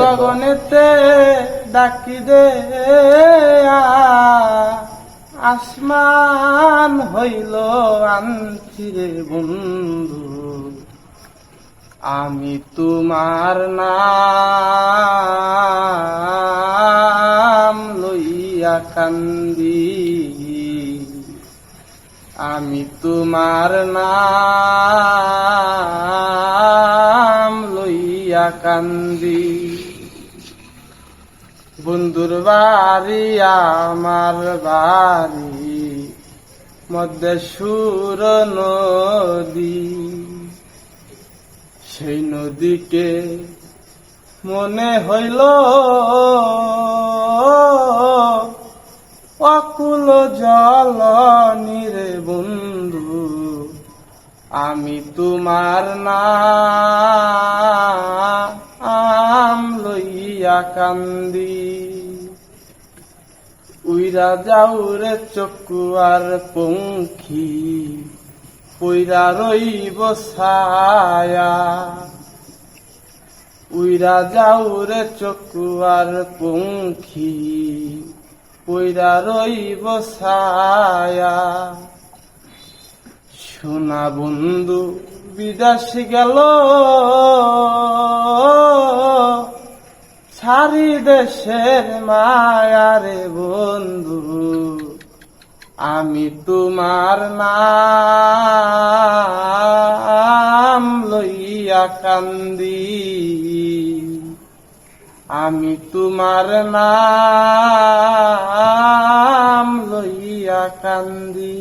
গগনেতে ডাকি দে, আসমান হইল আনছিরে বন্ধু। আমি তোমার নাম লইয়া কান্দি। আমি তোমার নাম কান্দি। বন্ধুর বাড়ি, আমার বাড়ি, মধ্যে সুর নদী। সেই নদীকে মনে হইল অকুল জল নিরে বন্ধু, আমি তোমার নাম কান্দি। উইরা যাউরে চকুয়ার পঙ্খী, পইরা রইব ছায়া। উইরা যাউরে চকুয়ার পঙ্খি, পইরা রইব ছায়া। সোনা বন্ধু বিদেশ গেল। সারি দেশের মায়ারে বন্ধু আমি তোমার নাম লইয়া কান্দি। আমি তোমার নাম লইয়া কান্দি।